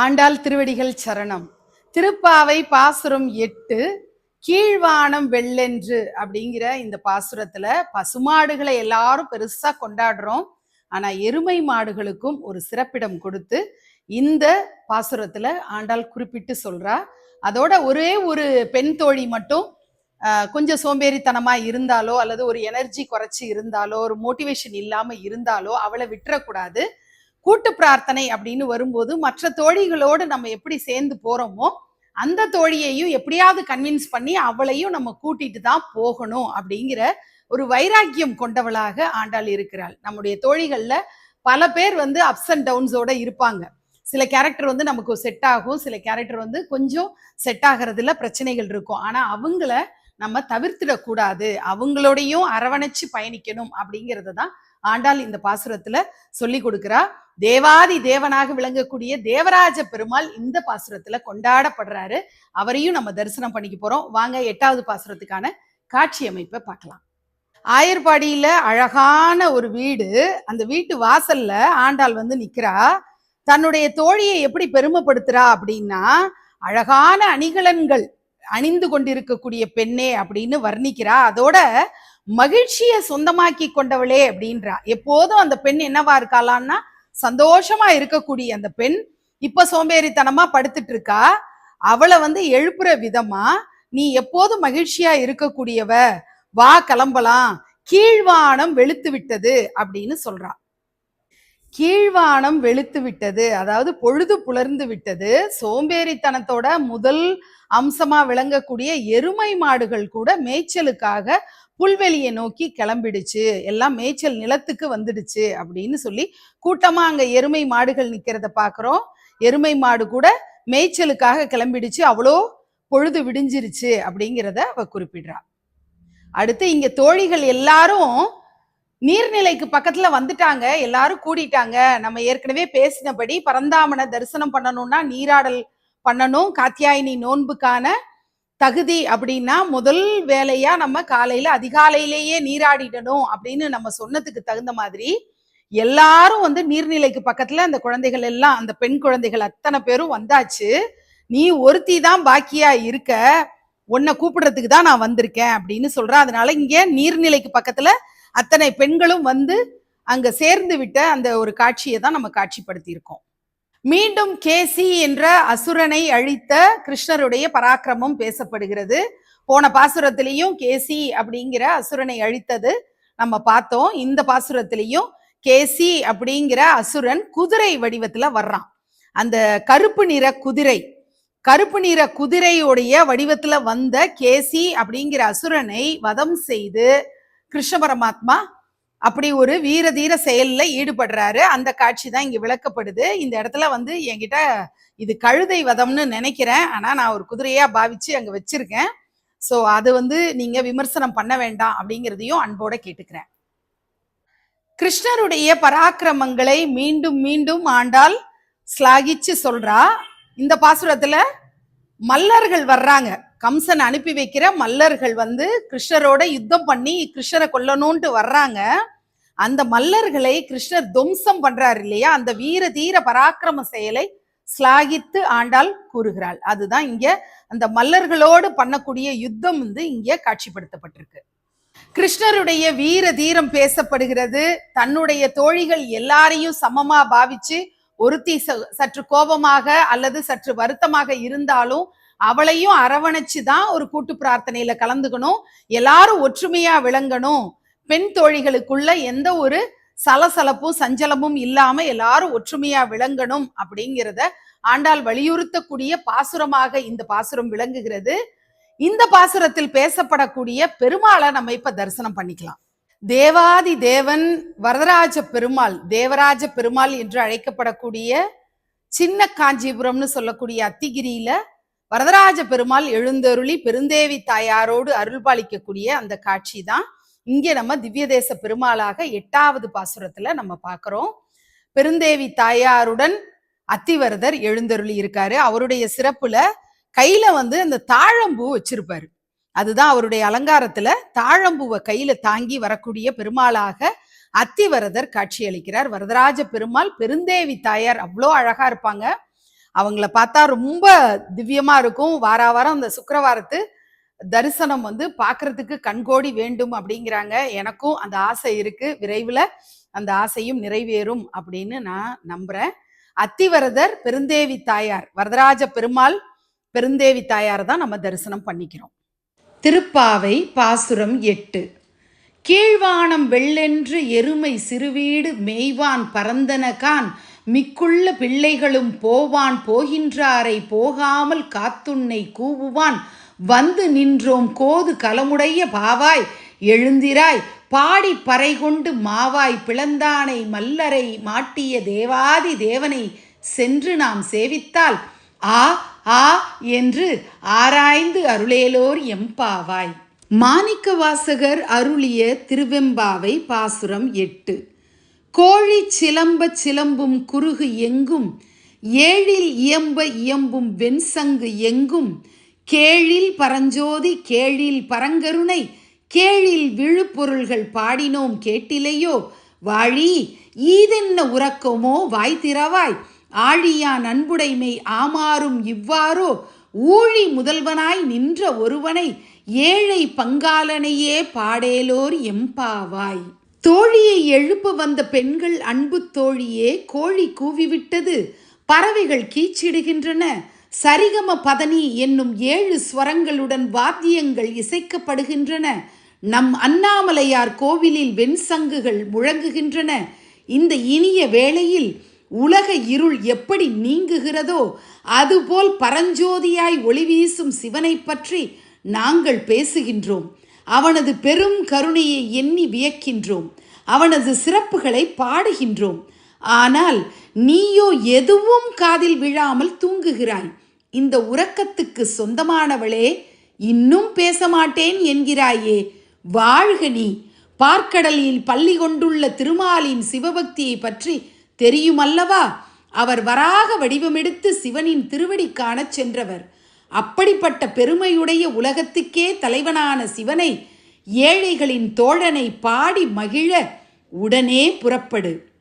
ஆண்டாள் திருவடிகள் சரணம். திருப்பாவை பாசுரம் எட்டு கீழ்வானம் வெள்ளென்று அப்படிங்கிற இந்த பாசுரத்துல பசுமாடுகளை எல்லாரும் பெருசா கொண்டாடுறோம். ஆனா எருமை மாடுகளுக்கும் ஒரு சிறப்பிடம் கொடுத்து இந்த பாசுரத்துல ஆண்டாள் குறிப்பிட்டு சொல்றா. அதோட ஒரே ஒரு பெண் தோழி மட்டும் கொஞ்சம் சோம்பேறித்தனமா இருந்தாலோ அல்லது ஒரு எனர்ஜி குறைச்சி இருந்தாலோ ஒரு மோட்டிவேஷன் இல்லாம இருந்தாலோ அவளை விட்டுறக்கூடாது. கூட்டு பிரார்த்தனை அப்படின்னு வரும்போது மற்ற தோழிகளோடு நம்ம எப்படி சேர்ந்து போறோமோ அந்த தோழியையும் எப்படியாவது கன்வின்ஸ் பண்ணி அவளையும் நம்ம கூட்டிட்டு தான் போகணும் அப்படிங்கிற ஒரு வைராக்கியம் கொண்டவளாக ஆண்டாள் இருக்கிறாள். நம்முடைய தோழிகள்ல பல பேர் வந்து அப்ஸ் அண்ட் டவுன்ஸோட இருப்பாங்க. சில கேரக்டர் வந்து நமக்கு செட் ஆகும் சில கேரக்டர் வந்து கொஞ்சம் செட் ஆகிறதுல பிரச்சனைகள் இருக்கும். ஆனா அவங்கள நம்ம தவிர்த்திடக்கூடாது. அவங்களோடையும் அரவணைச்சு பயணிக்கணும் அப்படிங்கிறது தான் ஆண்டாள் இந்த பாசுரத்துல சொல்லி கொடுக்கிறா. தேவாதி தேவனாக விளங்கக்கூடிய தேவராஜ பெருமாள் இந்த பாசுரத்துல கொண்டாடப்படுறாரு. அவரையும் நம்ம தரிசனம் பண்ணிக்க போறோம். வாங்க எட்டாவது பாசுரத்துக்கான காட்சி அமைப்பை பார்க்கலாம். ஆயர்பாடியில அழகான ஒரு வீடு. அந்த வீட்டு வாசல்ல ஆண்டாள் வந்து நிக்கிறா. தன்னுடைய தோழியை எப்படி பெருமைப்படுத்துறா அப்படின்னா அழகான அணிகலன்கள். அணிந்து கொண்டிருக்கக்கூடிய பெண்ணே அப்படின்னு வர்ணிக்கிறா. அதோட மகிழ்ச்சியை சொந்தமாக்கி கொண்டவளே அப்படின்றா. எப்போதும் அந்த பெண் என்னவா இருக்காளான்னா சந்தோஷமா இருக்கக்கூடிய அந்த பெண் இப்ப சோம்பேறித்தனமா படுத்துட்டு இருக்கா அவளை வந்து எழுப்புற விதமா நீ எப்போதும் மகிழ்ச்சியா இருக்கக்கூடியவ வா கிளம்பலாம் கீழ்வானம் வெளுத்து விட்டது அப்படின்னு சொல்றா. கீழ்வானம் வெளுத்து விட்டது. அதாவது பொழுது புலர்ந்து விட்டது. சோம்பேறித்தனத்தோட முதல் அம்சமா விளங்கக்கூடிய எருமை மாடுகள் கூட மேய்ச்சலுக்காக புல்வெளியை நோக்கி கிளம்பிடுச்சு. எல்லாம் மேய்ச்சல் நிலத்துக்கு வந்துடுச்சு அப்படின்னு சொல்லி கூட்டமா அங்க எருமை மாடுகள் நிக்கிறத பாக்குறோம். எருமை மாடு கூட மேய்ச்சலுக்காக கிளம்பிடுச்சு. அவ்வளோ பொழுது விடிஞ்சிருச்சு அப்படிங்கிறத அவ குறிப்பிடுறா. அடுத்து இங்க தோழிகள் எல்லாரும் நீர்நிலைக்கு பக்கத்துல வந்துட்டாங்க எல்லாரும் கூடிட்டாங்க. நம்ம ஏற்கனவே பேசினபடி பரந்தாமனை தரிசனம் பண்ணணும்னா நீராடல் பண்ணணும். காத்தியாயினி நோன்புக்கான தகுதி அப்படின்னா முதல் வேலையா நம்ம காலையில அதிகாலையிலேயே நீராடிடணும் அப்படின்னு நம்ம சொன்னதுக்கு தகுந்த மாதிரி எல்லாரும் வந்து நீர்நிலைக்கு பக்கத்துல அந்த குழந்தைகள் எல்லாம் அந்த பெண் குழந்தைகள் அத்தனை பேரும் வந்தாச்சு. நீ ஒருத்தி தான் பாக்கியா இருக்க. உன்னை கூப்பிடுறதுக்கு தான் நான் வந்திருக்கேன் அப்படின்னு சொல்றேன் அதனால இங்க நீர்நிலைக்கு பக்கத்துல அத்தனை பெண்களும் வந்து அங்க சேர்ந்து விட்ட அந்த ஒரு காட்சியை தான் நம்ம காட்சிப்படுத்தியிருக்கோம். மீண்டும் கேசி என்ற அசுரனை அழித்த கிருஷ்ணருடைய பராக்கிரமம் பேசப்படுகிறது. போன பாசுரத்திலையும் கேசி அப்படிங்கிற அசுரனை அழித்தது நம்ம பார்த்தோம். இந்த பாசுரத்திலையும் கேசி அப்படிங்கிற அசுரன் குதிரை வடிவத்துல வர்றான். அந்த கருப்பு நிற குதிரை கருப்பு நிற குதிரையுடைய வடிவத்துல வந்த கேசி அப்படிங்கிற அசுரனை வதம் செய்து கிருஷ்ண பரமாத்மா அப்படி ஒரு வீர தீர செயல்ல ஈடுபடுறாரு. அந்த காட்சி தான் இங்க விளக்கப்படுது. இந்த இடத்துல வந்து என்கிட்ட இது கழுதை வதம்னு நினைக்கிறேன். ஆனா நான் ஒரு குதிரையா பாவிச்சு அங்க வச்சிருக்கேன். ஸோ அது வந்து நீங்க விமர்சனம் பண்ண வேண்டாம் அப்படிங்கிறதையும் அன்போட கேட்டுக்கிறேன். கிருஷ்ணருடைய பராக்கிரமங்களை மீண்டும் மீண்டும் ஆண்டாள் ஸ்லாகிச்சு சொல்றா. இந்த பாசுரத்துல மல்லர்கள் வர்றாங்க. கம்சன் அனுப்பி வைக்கிற மல்லர்கள் வந்து கிருஷ்ணரோட யுத்தம் பண்ணி கிருஷ்ணரை கொல்லணும்ட்டு வர்றாங்க. அந்த மல்லர்களை கிருஷ்ணர் துவம்சம் பண்றாரு இல்லையா? அந்த வீர தீர பராக்கிரம செயலை ஸ்லாகித்து ஆண்டாள் கூறுகிறாள். அதுதான் இங்க அந்த மல்லர்களோடு பண்ணக்கூடிய யுத்தம் வந்து இங்க காட்சிப்படுத்தப்பட்டிருக்கு. கிருஷ்ணருடைய வீர தீரம் பேசப்படுகிறது. தன்னுடைய தோழிகள் எல்லாரையும் சமமா பாவிச்சு ஒருத்தி ச- சற்று கோபமாக அல்லது சற்று வருத்தமாக இருந்தாலும் அவளையும் அரவணைச்சு தான் ஒரு கூட்டு பிரார்த்தனையில கலந்துக்கணும். எல்லாரும் ஒற்றுமையா விளங்கணும். பெண் தோழிகளுக்குள்ள எந்த ஒரு சலசலப்பும் சஞ்சலமும் இல்லாம எல்லாரும் ஒற்றுமையா விளங்கணும் அப்படிங்கிறத ஆண்டாள் வலியுறுத்தக்கூடிய பாசுரமாக இந்த பாசுரம் விளங்குகிறது. இந்த பாசுரத்தில் பேசப்படக்கூடிய பெருமாளை நம்ம இப்ப தரிசனம் பண்ணிக்கலாம். தேவாதி தேவன் வரதராஜ பெருமாள் தேவராஜ பெருமாள் என்று அழைக்கப்படக்கூடிய சின்ன காஞ்சிபுரம்னு சொல்லக்கூடிய அத்திகிரியில வரதராஜ பெருமாள் எழுந்தருளி பெருந்தேவி தாயாரோடு அருள்பாலிக்கக்கூடிய அந்த காட்சி தான் இங்கே நம்ம திவ்யதேச பெருமாளாக எட்டாவது பாசுரத்துல நம்ம பார்க்குறோம் பெருந்தேவி தாயாருடன் அத்திவரதர் எழுந்தருளி இருக்காரு. அவருடைய சிறப்புல கையில வந்து அந்த தாழம்பூ வச்சிருப்பாரு. அதுதான் அவருடைய அலங்காரத்துல தாழம்பூவை கையில தாங்கி வரக்கூடிய பெருமாளாக அத்திவரதர் காட்சியளிக்கிறார். வரதராஜ பெருமாள் பெருந்தேவி தாயார் அவ்வளோ அழகா இருப்பாங்க. அவங்கள பார்த்தா ரொம்ப திவ்யமா இருக்கும். வார வாரம் அந்த சுக்கரவாரத்து தரிசனம் வந்து பார்க்கறதுக்கு கண்கோடி வேண்டும் அப்படிங்கிறாங்க. எனக்கும் அந்த ஆசை இருக்கு. விரைவில் அந்த ஆசையும் நிறைவேறும் அப்படின்னு நான் நம்புறேன். அத்திவரதர் பெருந்தேவி தாயார் வரதராஜ பெருமாள் பெருந்தேவி தாயார் தான் நம்ம தரிசனம் பண்ணிக்கிறோம். திருப்பாவை பாசுரம் எட்டு. கீழ்வானம் வெள்ளென்று எருமை சிறுவீடு மெய்வான் பரந்தனகான் மிக்குள்ள பிள்ளைகளும் போவான் போகின்றாரை போகாமல் காத்துன்னை கூவுவான். வந்து நின்றோம் கோது கலமுடைய பாவாய் எழுந்திராய் பாடி பறை கொண்டு மாவாய் பிளந்தானை மல்லரை மாட்டிய தேவாதி தேவனை சென்று நாம் சேவித்தால் ஆ ஆ என்று ஆராய்ந்து அருளேலோர் எம்பாவாய். மாணிக்க வாசகர் அருளிய திருவெம்பாவை பாசுரம் எட்டு. கோழி சிலம்ப சிலம்பும் குறுகு எங்கும் ஏழில் இயம்ப இயம்பும் வெண்சங்கு எங்கும் கேழில் பரஞ்சோதி கேழில் பரங்கருணை கேழில் விழுப்பொருள்கள் பாடினோம் கேட்டிலையோ? வாழி ஈதென்ன உறக்கமோ? வாய் திறவாய் ஆழியான் அன்புடைமை ஆமாறும் இவ்வாறோ? ஊழி முதல்வனாய் நின்ற ஒருவனை ஏழை பங்காளனையே பாடேலோர் எம்பாவாய் தோழியை எழுப்ப வந்த பெண்கள் அன்பு தோழியே கோழி கூவிவிட்டது. பறவைகள் கீச்சிடுகின்றன. சரிகம பதனி என்னும் ஏழு ஸ்வரங்களுடன் வாத்தியங்கள் இசைக்கப்படுகின்றன. நம் அண்ணாமலையார் கோவிலில் வெண்சங்குகள் முழங்குகின்றன. இந்த இனிய வேளையில் உலக இருள் எப்படி நீங்குகிறதோ அதுபோல் பரஞ்சோதியாய் ஒளி வீசும் சிவனை பற்றி நாங்கள் பேசுகின்றோம். அவனது பெரும் கருணையை எண்ணி வியக்கின்றோம். அவனது சிறப்புகளை பாடுகின்றோம். ஆனால் நீயோ எதுவும் காதில் விழாமல் தூங்குகிறாய். இந்த உறக்கத்துக்கு சொந்தமானவளே இன்னும் பேச மாட்டேன் என்கிறாயே. வாழ்க நீ. பார்க்கடலில் பள்ளி கொண்டுள்ள திருமாலின் சிவபக்தியை பற்றி தெரியுமல்லவா? அவர் வராக வடிவமெடுத்து சிவனின் திருவடி காணச் சென்றவர். அப்படிப்பட்ட பெருமையுடைய உலகத்துக்கே தலைவனான சிவனை ஏழைகளின் தோழனை பாடி மகிழ உடனே புறப்படு.